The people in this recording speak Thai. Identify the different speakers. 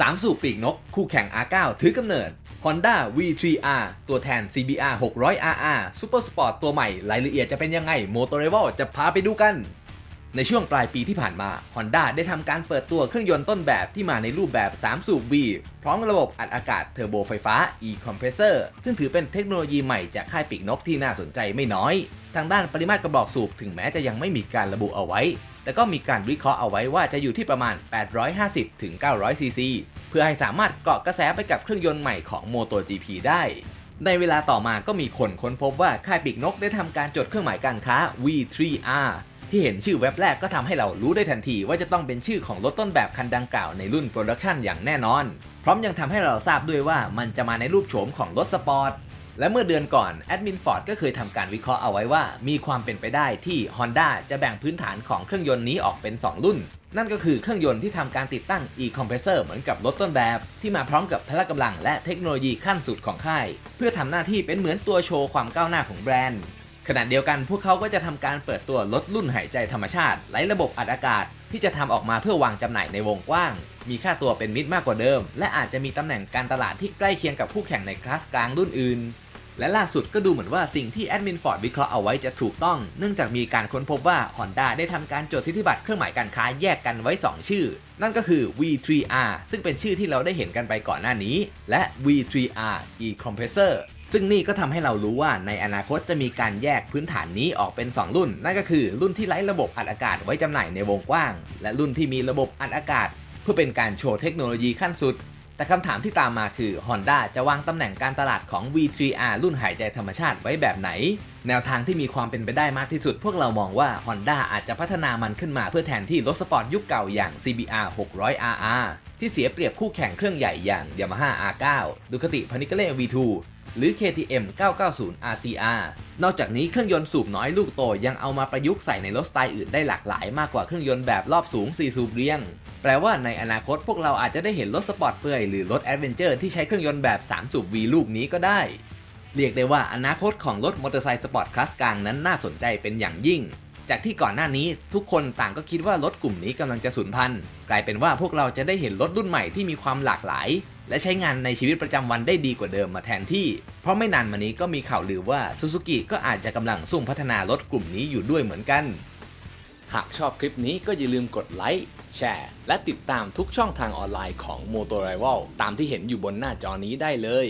Speaker 1: 3สูบปีกนก คู่แข่ง R9 ถือกำเนิด Honda V3R ตัวแทน CBR 600RR Super Sport ตัวใหม่ รายละเอียดจะเป็นยังไง Motor Rival จะพาไปดูกัน ในช่วงปลายปีที่ผ่านมา Honda ได้ทำการเปิดตัวเครื่องยนต์ต้นแบบที่มาในรูปแบบ 3 สูบ V พร้อมระบบอัดอากาศเทอร์โบไฟฟ้า e-compressor ซึ่งถือเป็นเทคโนโลยีใหม่จากค่ายปีกนกที่น่าสนใจไม่น้อย ทางด้านปริมาตรกระบอกสูบถึงแม้จะยังไม่มีการระบุเอาไว้ แต่ก็มีการวิเคราะห์เอาไว้ว่าจะอยู่ที่ประมาณ 850 ถึง 900 ซีซี เพื่อให้สามารถเกาะกระแสไปกับเครื่องยนต์ใหม่ของ MotoGP ได้ ในเวลาต่อมาก็มีคนค้นพบว่าค่ายปีกนกได้ทำการจดเครื่องหมายการค้า V3R ที่เห็นชื่อเว็บแรกก็ทำให้เรารู้ได้ทันทีว่าจะต้องเป็นชื่อของรถต้นแบบคันดังกล่าวในรุ่นโปรดักชันอย่างแน่นอน พร้อมยังทำให้เราทราบด้วยว่ามันจะมาในรูปโฉมของรถสปอร์ต และเมื่อเดือนก่อนแอดมินฟอร์ดก็เคยทำการวิเคราะห์เอาไว้ว่า มีความเป็นไปได้ที่ Honda จะแบ่งพื้นฐานของเครื่องยนต์นี้ออกเป็น 2 รุ่น นั่นก็คือเครื่องยนต์ที่ทำการติดตั้ง e-compressor เหมือนกับรถต้นแบบ ที่มาพร้อมกับพละกำลังและเทคโนโลยีขั้นสุดของค่าย เพื่อทำหน้าที่เป็นเหมือนตัวโชว์ความก้าวหน้าของแบรนด์ ขณะเดียวกันพวกเขาก็จะทำการเปิดตัวรถรุ่นหายใจธรรมชาติไร้ระบบอัดอากาศ ที่จะทำออกมาเพื่อวางจำหน่ายในวงกว้าง มีค่าตัวเป็นมิตรมากกว่าเดิม และอาจจะมีตำแหน่งการตลาดที่ใกล้เคียงกับคู่แข่งในคลาสกลางรุ่นอื่น และล่าสุดก็ดูเหมือนว่าสิ่งที่แอดมินฟอร์ดวิเคราะห์เอาไว้จะถูกต้อง เนื่องจากมีการค้นพบว่า Honda ได้ทำการจดสิทธิบัตรเครื่องหมายการค้าแยกกันไว้ 2 ชื่อ นั่นก็คือ V3R ซึ่งเป็นชื่อที่เราได้เห็นกันไปก่อนหน้านี้ และ V3R e-compressor ซึ่งนี่ก็ทำให้เรารู้ว่าในอนาคตจะมีการแยกพื้นฐานนี้ออกเป็น 2 รุ่น นั่นก็คือรุ่นที่ไร้ระบบอัดอากาศไว้จำหน่ายในวงกว้าง และรุ่นที่มีระบบอัดอากาศ เพื่อเป็นการโชว์เทคโนโลยีขั้นสุด แต่คำถามที่ตามมาคือ Honda จะวางตำแหน่งการตลาดของ V3R รุ่นหายใจธรรมชาติไว้แบบไหน แนวทางที่มีความเป็นไปได้มากที่สุด พวกเรามองว่า Honda อาจจะพัฒนามันขึ้นมาเพื่อแทนที่รถสปอร์ตยุคเก่าอย่าง CBR 600RR ที่เสียเปรียบคู่แข่งเครื่องใหญ่อย่าง Yamaha R9 Ducati Panigale V2 หรือ KTM 990 RCR นอกจากนี้เครื่องยนต์สูบน้อยลูกโตยังเอามาประยุกต์ใส่ในรถสไตล์อื่นได้หลากหลายมากกว่าเครื่องยนต์แบบรอบสูง 4 สูบเรียง แปลว่าในอนาคตพวกเราอาจจะได้เห็นรถสปอร์ตเปื่อยหรือรถแอดเวนเจอร์ที่ใช้เครื่องยนต์แบบ 3 สูบ V ลูกนี้ก็ได้ เรียกได้ว่าอนาคตของรถมอเตอร์ไซค์สปอร์ตคลาสกลางนั้นน่าสนใจเป็นอย่างยิ่งจากที่ก่อนหน้านี้ทุกคนต่างก็คิดว่ารถกลุ่มนี้กำลังจะสูญพันธุ์ กลายเป็นว่าพวกเราจะได้เห็นรถรุ่นใหม่ที่มีความหลากหลาย และใช้งานในชีวิตประจำวันได้ดีกว่าเดิมมาแทนที่ เพราะไม่นานมานี้ก็มีข่าวลือว่าซูซูกิก็อาจจะกำลังซุ่มพัฒนารถกลุ่มนี้อยู่ด้วยเหมือนกัน หากชอบคลิปนี้ก็อย่าลืมกดไลค์แชร์และติดตามทุกช่องทางออนไลน์ของ Motor Rival ตามที่เห็นอยู่บนหน้าจอนี้ได้เลย